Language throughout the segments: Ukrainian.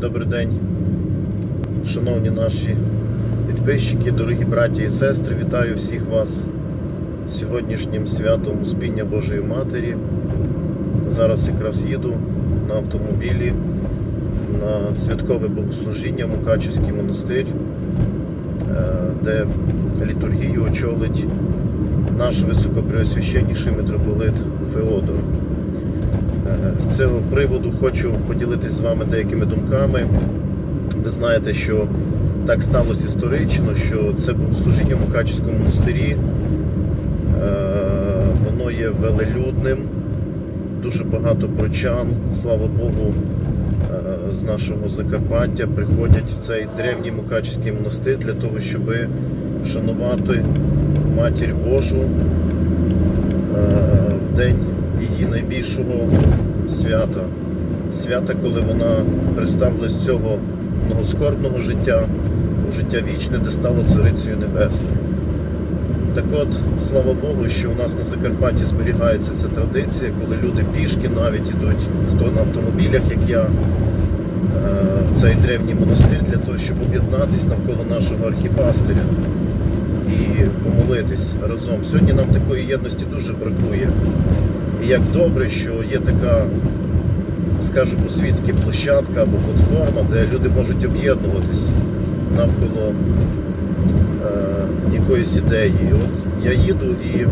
Добрий день, шановні наші підписчики, дорогі браті і сестри, вітаю всіх вас сьогоднішнім святом Успіння Божої Матері. Зараз якраз їду на автомобілі на святкове богослужіння Мукачівський монастир, е, де літургію очолить наш високопреосвященніший митрополит Феодор. З цього приводу хочу поділитися з вами деякими думками. Ви знаєте, що так сталося історично, що це богослужіння в Мукачівському монастирі. Е, Воно є велелюдним, дуже багато прочан, слава Богу, е, з нашого Закарпаття приходять в цей древній Мукачівський монастир для того, щоб вшанувати Матір Божу е, в день її найбільшого свята. Свята, коли вона представилась з цього многоскорбного життя у життя вічне, де стала царицею небесною. Так от, слава Богу, що у нас на Закарпатті зберігається ця традиція, коли люди пішки навіть ідуть, хто на автомобілях, як я, е, в цей древній монастир для того, щоб об'єднатись навколо нашого архіпастиря і помолитись разом. Сьогодні нам такої єдності дуже бракує. І як добре, що є така, скажу по-світськи, площадка або платформа, де люди можуть об'єднуватись навколо е, якоїсь ідеї. От я їду і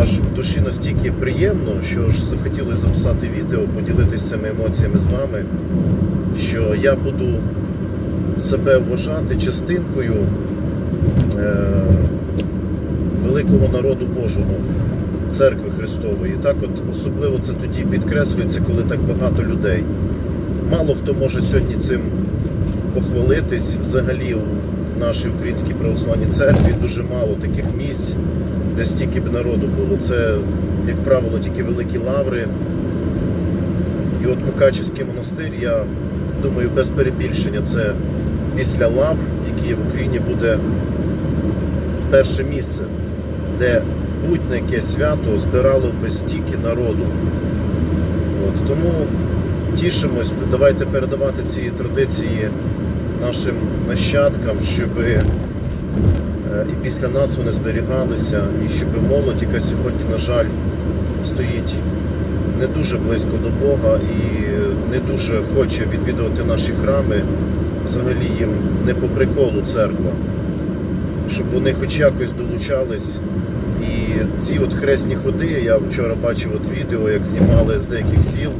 аж в душі настільки приємно, що ж захотілося записати відео, поділитися цими емоціями з вами, що я буду себе вважати частинкою е, великого народу Божого. Церкви Христової. І Так от особливо це тоді підкреслюється, коли так багато людей. Мало хто може сьогодні цим похвалитись. Взагалі у нашій українській православній церкві дуже мало таких місць, де стільки б народу було. Це, як правило, тільки великі лаври. І от Мукачівський монастир, я думаю, без перебільшення, це після лавр, які є в Україні, буде перше місце, де будь-на яке свято збирало би стільки народу. От, тому тішимось, давайте передавати ці традиції нашим нащадкам, щоб і після нас вони зберігалися, і щоб молодь, яка сьогодні, на жаль, стоїть не дуже близько до Бога і не дуже хоче відвідувати наші храми, взагалі їм не по приколу церква, щоб вони хоч якось долучались. І ці от хресні ходи, я вчора бачив от відео, як знімали з деяких сіл,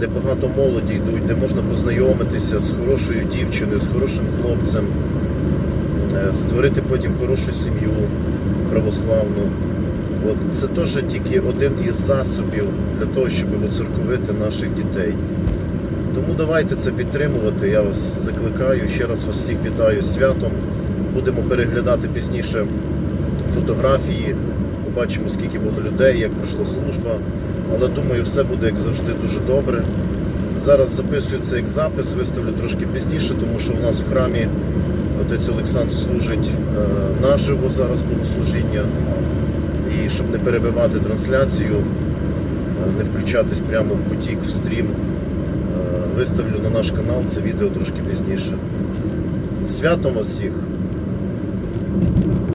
де багато молоді йдуть, де можна познайомитися з хорошою дівчиною, з хорошим хлопцем, е, створити потім хорошу сім'ю православну. От це теж тільки один із засобів для того, щоб воцерковити наших дітей. Тому давайте це підтримувати. Я вас закликаю. Ще раз вас всіх вітаю святом. Будемо переглядати пізніше фотографії, побачимо, скільки було людей, як пройшла служба. Але думаю, все буде як завжди дуже добре. Зараз записую це як запис, виставлю трошки пізніше, тому що у нас в храмі отець Олександр служить е, наживо зараз богослужіння. І щоб не перебивати трансляцію, е, не включатись прямо в потік, в стрім, е, виставлю на наш канал це відео трошки пізніше. Святом вас всіх!